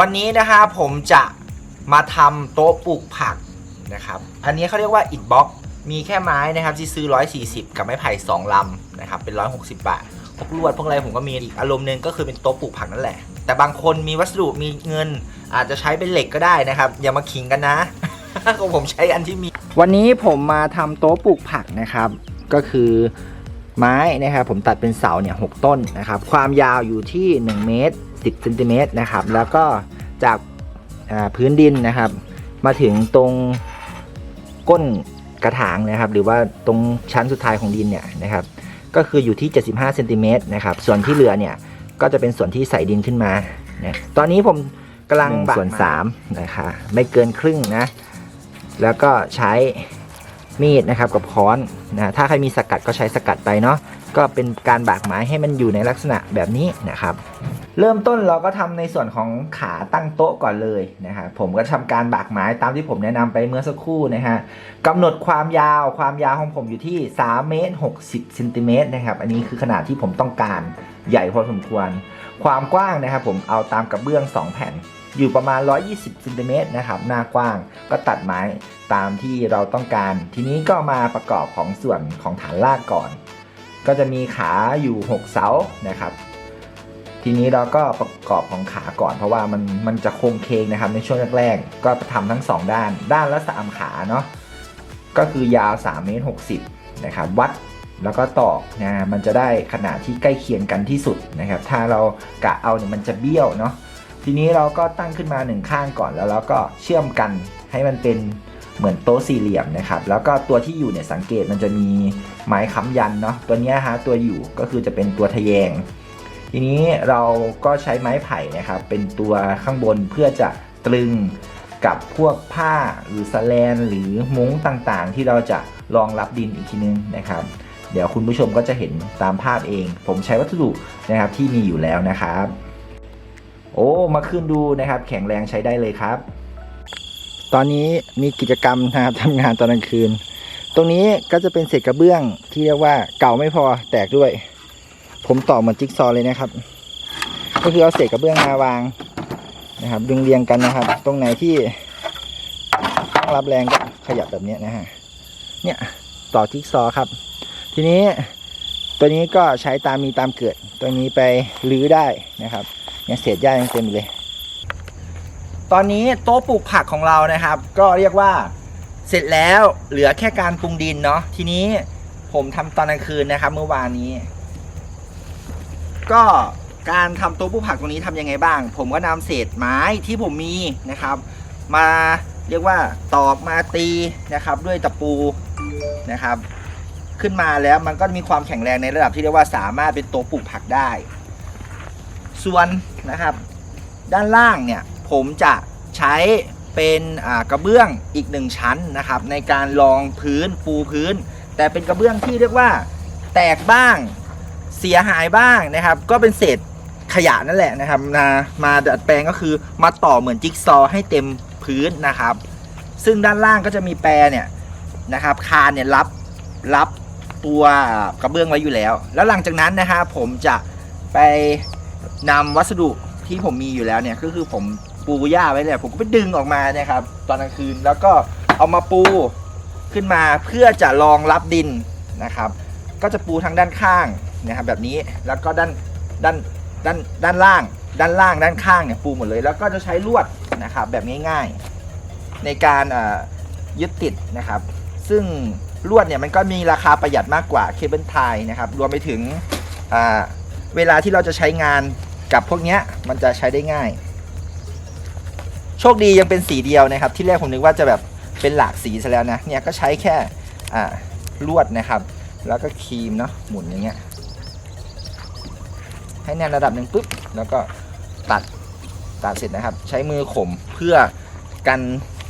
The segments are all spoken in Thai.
วันนี้นะครับผมจะมาทำโต๊ะปลูกผักนะครับ อันนี้เขาเรียกว่าอิฐบล็อก มีแค่ไม้นะครับที่ซื้อ 140 กับไม้ไผ่2ลำนะครับเป็น 160 บาทพวกลวดพวกอะไรผมก็มีอีกอารมณ์หนึ่งก็คือเป็นโต๊ะปลูกผักนั่นแหละ แต่บางคนมีวัสดุมีเงิน อาจจะใช้เป็นเหล็กก็ได้นะครับ อย่ามาขิงกันนะก็ผมใช้อันที่มี วันนี้ผมมาทำโต๊ะปลูกผักนะครับ ก็คือไม้นะครับผมตัดเป็นเสาเนี่ยหต้นนะครับ ความยาวอยู่ที่ 1 เมตร 10เซนติเมตรนะครับ แล้วก็จากอ่าพื้นดินนะครับ มาถึงตรงก้นกระถางนะครับ หรือว่าตรงชั้นสุดท้ายของดินเนี่ยนะครับ ก็คืออยู่ที่ 75เซนติเมตรนะครับ ส่วนที่เหลือเนี่ยก็จะเป็นส่วนที่ใส่ดินขึ้นมาเนี่ยตอนนี้ผมกำลังส่วน3นะคะไม่เกินครึ่งนะ แล้วก็ใช้มีดนะครับกับค้อนนะถ้าใครมีสกัดก็ใช้สกัดไปเนาะก็เป็นการบากไม้ให้มันอยู่ในลักษณะแบบนี้นะครับ เริ่มต้นเราก็ทำในส่วนของขาตั้งโต๊ะก่อนเลยนะฮะผมก็ทำการบากไม้ตามที่ผมแนะนำไปเมื่อสักครู่นะฮะกำหนดความยาวความยาวของผมอยู่ที่3เมตร60เซนติเมตรนะครับอันนี้คือขนาดที่ผมต้องการใหญ่พอสมควร ความกว้างนะครับผมเอาตามกระเบื้อง 2 แผ่น อยู่ประมาณ 120เซนติเมตรนะครับหน้ากว้างก็ตัดไม้ตามที่เราต้องการ ทีนี้ก็มาประกอบของส่วนของฐานรากก่อน ก็จะมีขาอยู่ 6 เสานะครับ ทีนี้เราก็ประกอบของขาก่อนเพราะว่ามันมันจะโค้งเคงนะครับในช่วงแรกๆก็ทำทั้ง 2 ด้าน ด้านละ 3 ขาเนาะก็คือยาว3เมตร60นะครับวัดแล้วก็ตอกนะมันจะได้ขนาดที่ใกล้เคียงกันที่สุดนะครับ ถ้าเรากะเอาเนี่ยมันจะเบี้ยวเนาะทีนี้เราก็ตั้งขึ้นมาหนึ่งข้างก่อนแล้วเราก็เชื่อมกันให้มันเป็นเหมือนโต๊ะสี่เหลี่ยมนะครับ แล้วก็ตัวที่อยู่เนี่ยสังเกตมันจะมีไม้ค้ำยันเนาะตัวนี้ฮะตัวอยู่ก็คือจะเป็นตัวทะแยง ทีนี้เราก็ใช้ไม้ไผ่นะครับ เป็นตัวข้างบนเพื่อจะตรึงกับพวกผ้าหรือสแลน หรือมุ้งต่างๆ ที่เราจะรองรับดินอีกทีนึงนะครับ เดี๋ยวคุณผู้ชมก็จะเห็นตามภาพเอง ผมใช้วัสดุนะครับที่มีอยู่แล้วนะครับ โอ้มาขึ้นดูนะครับ แข็งแรงใช้ได้เลยครับ ตอนนี้มีกิจกรรมนะครับทำงานตอนกลางคืน ตรงนี้ก็จะเป็นเศษกระเบื้องที่เรียกว่าเก่าไม่พอแตกด้วย ผมต่อเหมือนจิ๊กซอเลยนะครับ ก็คือเอาเศษกระเบื้องมาวางนะครับ ดึงเรียงกันนะครับ ตรงไหนที่ต้องรับแรงก็ขยับแบบนี้นะฮะเนี่ยต่อจิ๊กซอครับ ทีนี้ตัวนี้ก็ใช้ตามมีตามเกิด ตัวนี้ไปรื้อได้นะครับเนี่ยเศษหญ้ายังเต็มเลย ตอนนี้โต๊ะปลูกผักของเรานะครับ ก็เรียกว่าเสร็จแล้วเหลือแค่การปรุงดินเนาะทีนี้ผมทำตอนกลางคืนนะครับ เมื่อวานนี้ ก็การทำโต๊ะปลูกผักตรงนี้ทำยังไงบ้าง ผมก็นำเศษไม้ที่ผมมีนะครับ มาเรียกว่าตอกมาตีนะครับ ด้วยตะปูนะครับ ขึ้นมาแล้วมันก็มีความแข็งแรงในระดับที่เรียกว่าสามารถเป็นโต๊ะปลูกผักได้ ส่วนนะครับ ด้านล่างเนี่ยผมจะใช้เป็นกระเบื้องอีกหนึ่งชั้นนะครับ ในการรองพื้นปูพื้น แต่เป็นกระเบื้องที่เรียกว่าแตกบ้าง เสียหายบ้างนะครับ ก็เป็นเศษขยะนั่นแหละนะครับมามาดัดแปลงก็คือมาต่อเหมือนจิ๊กซอให้เต็มพื้นนะครับ ซึ่งด้านล่างก็จะมีแปรเนี่ยนะครับคานเนี่ยรับรับตัวกระเบื้องไว้อยู่แล้ว แล้วหลังจากนั้นนะครับผมจะไปนำวัสดุที่ผมมีอยู่แล้วเนี่ยก็คือผมปูหญ้าไว้เลยผมก็ไปดึงออกมานี่ยครับ ตอนกลางคืนแล้วก็เอามาปูขึ้นมาเพื่อจะรองรับดินนะครับ ก็จะปูทางด้านข้าง นะครับแบบนี้แล้วก็ด้านด้านด้านด้านล่าง ด้านล่างด้านข้างเนี่ยปูหมดเลย แล้วก็จะใช้ลวดนะครับแบบง่ายๆ ในการยึดติดนะครับ ซึ่งลวดเนี่ยมันก็มีราคาประหยัดมากกว่าเคเบิลไทยนะครับรวมไปถึงเวลาที่เราจะใช้งานกับพวกนี้มันจะใช้ได้ง่าย โชคดียังเป็นสีเดียวนะครับ ที่แรกผมนึกว่าจะแบบเป็นหลากสีซะแล้วนะเนี่ยก็ใช้แค่ลวดนะครับ แล้วก็ครีมเนาะหมุนอย่างเงี้ย ให้แน่นระดับหนึ่งปุ๊บแล้วก็ตัดตัดเสร็จนะครับ ใช้มือข่มเพื่อกัน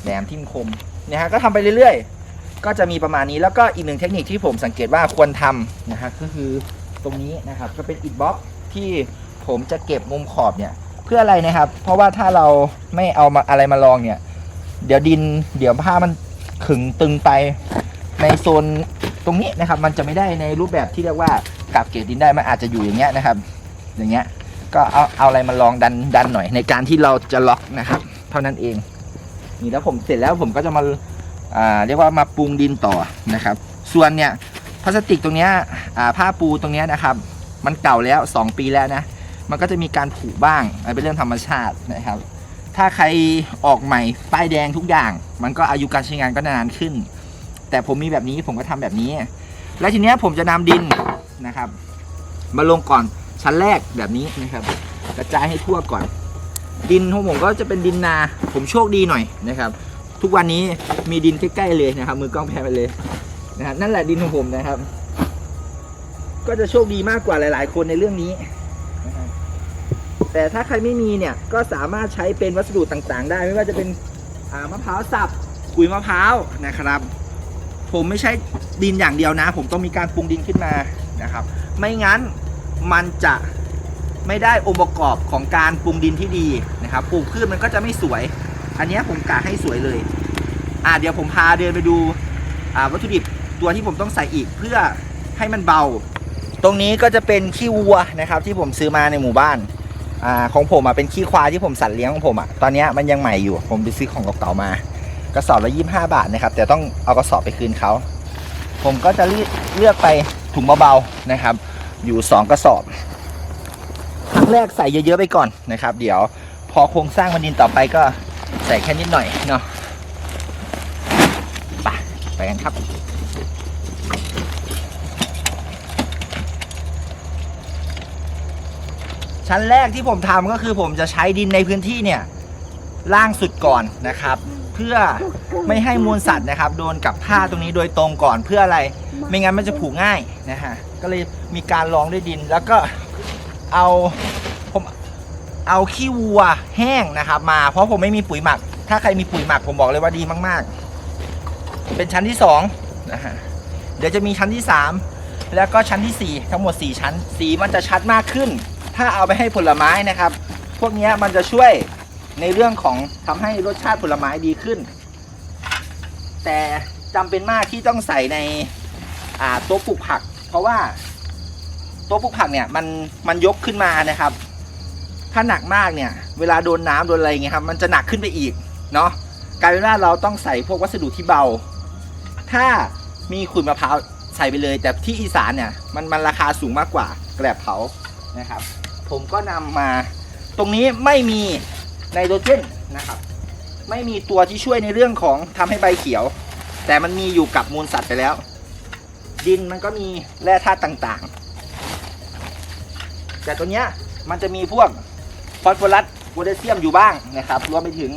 แหลมทิ่มคมเนี่ยฮะก็ทำไปเรื่อยๆ ก็จะมีประมาณนี้แล้วก็อีกหนึ่งเทคนิคที่ผมสังเกตว่าควรทำนะฮะก็คือตรงนี้นะครับก็เป็นอิฐบล็อกที่ผมจะเก็บมุมขอบเนี่ยเพื่ออะไรนะครับ เพราะว่าถ้าเราไม่เอามาอะไรมาลองเนี่ย เดี๋ยวดินเดี๋ยวผ้ามันขึงตึงไปในโซนตรงนี้นะครับ มันจะไม่ได้ในรูปแบบที่เรียกว่ากับเกรดดินได้มันอาจจะอยู่อย่างเงี้ยนะครับ อย่างเงี้ยก็เอาเอาอะไรมาลองดันดันหน่อยในการที่เราจะล็อกนะครับ เท่านั้นเอง นี่แล้วผมเสร็จแล้วผมก็จะมาอ่าเรียกว่ามาปรุงดินต่อนะครับ ส่วนเนี่ยพลาสติกตรงเนี้ยอ่าผ้าปูตรงเนี้ยนะครับ มันเก่าแล้ว 2 ปีแล้วนะ มันก็จะมีการผุบ้างเป็นเรื่องธรรมชาตินะครับ ถ้าใครออกใหม่ป้ายแดงทุกอย่าง มันก็อายุการใช้งานก็นานขึ้น แต่ผมมีแบบนี้ผมก็ทำแบบนี้ แล้วทีเนี้ยผมจะนำดินนะครับ มาลงก่อน ชั้นแรกแบบนี้นะครับ กระจายให้ทั่วก่อน ดินของผมก็จะเป็นดินนา ผมโชคดีหน่อยนะครับ ทุกวันนี้มีดินใกล้ๆเลยนะครับ มือกล้องแพนไปเลยนะครับนั่นแหละดินของผมนะครับ ก็จะโชคดีมากกว่าหลาย ๆ คนในเรื่องนี้แต่ถ้าใครไม่มีเนี่ยก็สามารถใช้เป็นวัสดุต่างๆ ได้ไม่ว่าจะเป็นมะพร้าวสับกุยมะพร้าวนะครับ ผมไม่ใช่ดินอย่างเดียวนะ ผมต้องมีการปรุงดินขึ้นมานะครับ ไม่งั้น มันจะไม่ได้องค์ประกอบของการปรุงดินที่ดีนะครับปลูกพืชมันก็จะไม่สวย อันนี้ผมกะให้สวยเลย อ่าเดี๋ยวผมพาเดินไปดูอ่าวัตถุดิบตัวที่ผมต้องใส่อีกเพื่อให้มันเบา ตรงนี้ก็จะเป็นขี้วัวนะครับ ที่ผมซื้อมาในหมู่บ้านอ่าของผมอะเป็นขี้ควายที่ผมสัตว์เลี้ยงของผมอะตอนนี้มันยังใหม่อยู่ ผมไปซื้อของเก่าๆมากระสอบละยี่ห้าบาทนะครับแต่ต้องเอากระสอบไปคืนเขาผมก็จะเลือกเลือกไปถุงเบาๆนะครับ อยู่ 2 กระสอบครั้งแรกใส่เยอะๆไปก่อนนะครับ เดี๋ยวพอโครงสร้างมันดินต่อไปก็ใส่แค่นิดหน่อยเนาะไปไปกันครับชั้นแรกที่ผมทำก็คือผมจะใช้ดินในพื้นที่เนี่ยล่างสุดก่อนนะครับ เพื่อไม่ให้มูลสัตว์นะครับ โดนกับผ้าตรงนี้โดยตรงก่อนเพื่ออะไร ไม่งั้นมันจะผุง่ายนะฮะก็เลยมีการรองด้วยดินแล้วก็เอาผมเอาขี้วัวแห้งนะครับ มาเพราะผมไม่มีปุ๋ยหมัก ถ้าใครมีปุ๋ยหมักผมบอกเลยว่าดีมาก ๆ เป็นชั้นที่สองนะฮะเดี๋ยวจะมีชั้นที่สามแล้วก็ชั้นที่สี่ทั้งหมดสี่ชั้น สีมันจะชัดมากขึ้น ถ้าเอาไปให้ผลไม้นะครับ พวกนี้มันจะช่วย ในเรื่องของทำให้รสชาติผลไม้ดีขึ้น แต่จำเป็นมากที่ต้องใส่ในอ่าต๊ะปลูกผัก เพราะว่าต๊ะปลูกผักเนี่ยมันมันยกขึ้นมานะครับ ถ้าหนักมากเนี่ย เวลาโดนน้ำโดนอะไรเงี้ยครับมันจะหนักขึ้นไปอีกเนาะกลายเป็นว่าเราต้องใส่พวกวัสดุที่เบา ถ้ามีขุยมะพร้าวใส่ไปเลย แต่ที่อีสานเนี่ยมันมันราคาสูงมากกว่าแกลบเผานะครับ ผมก็นำมาตรงนี้ไม่มี ไนโตรเจนนะครับ ไม่มีตัวที่ช่วยในเรื่องของทำให้ใบเขียว แต่มันมีอยู่กับมูลสัตว์ไปแล้ว ดินมันก็มีแร่ธาตุต่างๆ แต่ตัวเนี้ยมันจะมีพวกฟอสฟอรัสโพแทสเซียมอยู่บ้างนะครับ รวมไปถึง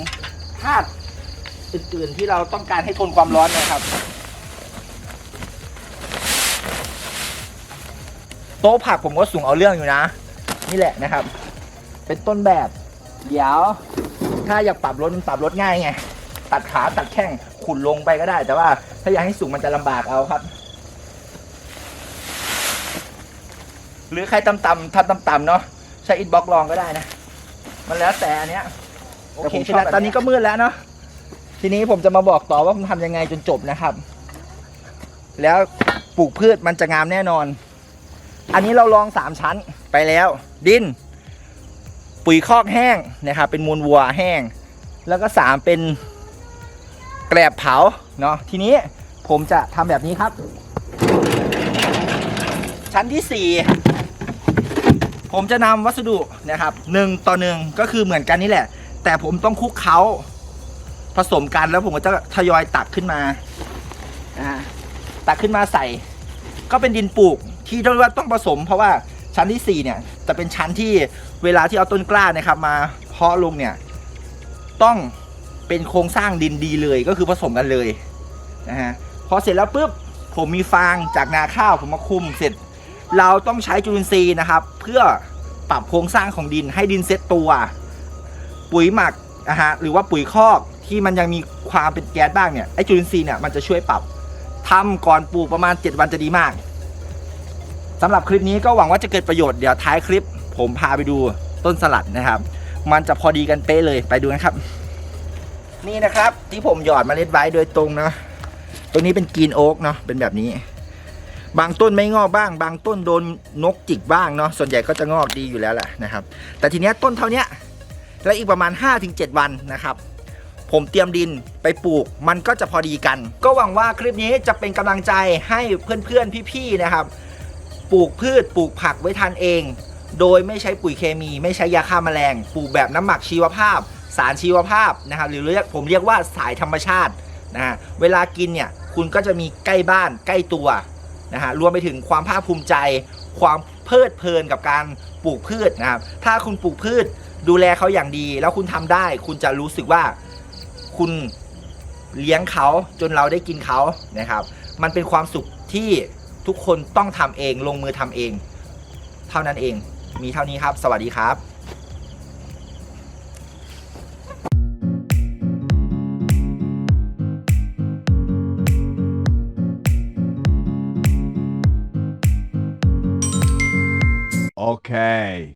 ธาตุอื่นๆ ที่เราต้องการให้ทนความร้อนนะครับ โต๊ะผักผมก็สูงเอาเรื่องอยู่นะ นี่แหละนะครับ เป็นต้นแบบ เดี๋ยว ถ้าอยากปรับรถมันปรับรถง่ายไง ตัดขาตัดแข้งขุนลงไปก็ได้ แต่ว่าถ้าอยากให้สูงมันจะลำบากเอาครับ หรือใครต่ำๆทำต่ำๆเนาะใช้อินบ็อกลองก็ได้นะ มันแล้วแต่อันเนี้ยโอเคใช่แล้วตอนนี้ก็มืดแล้วเนาะทีนี้ผมจะมาบอกต่อว่าผมทำยังไงจนจบนะครับ แล้วปลูกพืชมันจะงามแน่นอน อันนี้เราลองสามชั้นไปแล้ว ดิน ปุ๋ยคอกแห้งนะครับเป็นมูลวัวแห้ง แล้วก็สามเป็นแกลบเผาเนาะทีนี้ผมจะทำแบบนี้ครับ ชั้นที่สี่ผมจะนำวัสดุนะครับหนึ่งต่อหนึ่งก็คือเหมือนกันนี่แหละ แต่ผมต้องคุกเคล้าผสมกันแล้วผมก็จะทยอยตักขึ้นมาตักขึ้นมาใส่ ก็เป็นดินปลูกที่เรียกว่าต้องผสมเพราะว่า ชั้นที่ 4 เนี่ย จะเป็นชั้นที่เวลาที่เอาต้นกล้านะครับมาเพาะลงเนี่ย ต้องเป็นโครงสร้างดินดีเลยก็คือผสมกันเลยนะฮะพอเสร็จแล้วปุ๊บผมมีฟางจากนาข้าวผมมาคุมเสร็จ เราต้องใช้จุลินทรีย์นะครับ เพื่อปรับโครงสร้างของดินให้ดินเซตตัว ปุ๋ยหมักนะฮะหรือว่าปุ๋ยคอกที่มันยังมีความเป็นแก๊สบ้างเนี่ยไอจุลินทรีย์เนี่ยมันจะช่วยปรับทำก่อนปลูกประมาณ 7 วันจะดีมาก สำหรับคลิปนี้ก็หวังว่าจะเกิดประโยชน์เดี๋ยวท้ายคลิป ผมพาไปดูต้นสลัดนะครับ มันจะพอดีกันเป๊ะเลยไปดูนะครับ นี่นะครับที่ผมหยอดเมล็ดไว้โดยตรงนะตรงนี้เป็นกรีนโอ๊กเนาะเป็นแบบนี้ บางต้นไม่งอกบ้าง บางต้นโดนนกจิกบ้างเนาะส่วนใหญ่ก็จะงอกดีอยู่แล้วแหละนะครับ แต่ทีเนี้ยต้นเท่านี้แล้วอีกประมาณ 5-7 วันนะครับผมเตรียมดินไปปลูกมันก็จะพอดีกัน ก็หวังว่าคลิปนี้จะเป็นกำลังใจให้เพื่อนๆ พี่ๆ นะครับ ปลูกพืชปลูกผักไว้ทานเอง โดยไม่ใช้ปุ๋ยเคมี ไม่ใช้ยาฆ่าแมลง ปลูกแบบน้ำหมักชีวภาพ สารชีวภาพนะครับหรือเรียกผมเรียกว่าสายธรรมชาตินะฮะเวลากินเนี่ยคุณก็จะมีใกล้บ้านใกล้ตัวนะฮะรวมไปถึงความภาคภูมิใจ ความเพลิดเพลินกับการปลูกพืชนะครับถ้าคุณปลูกพืชดูแลเขาอย่างดี แล้วคุณทำได้ คุณจะรู้สึกว่าคุณเลี้ยงเขาจนเราได้กินเขานะครับ มันเป็นความสุขที่ ทุกคนต้องทำเองลงมือทำเอง เท่านั้นเอง มีเท่านี้ครับ สวัสดีครับ Okay.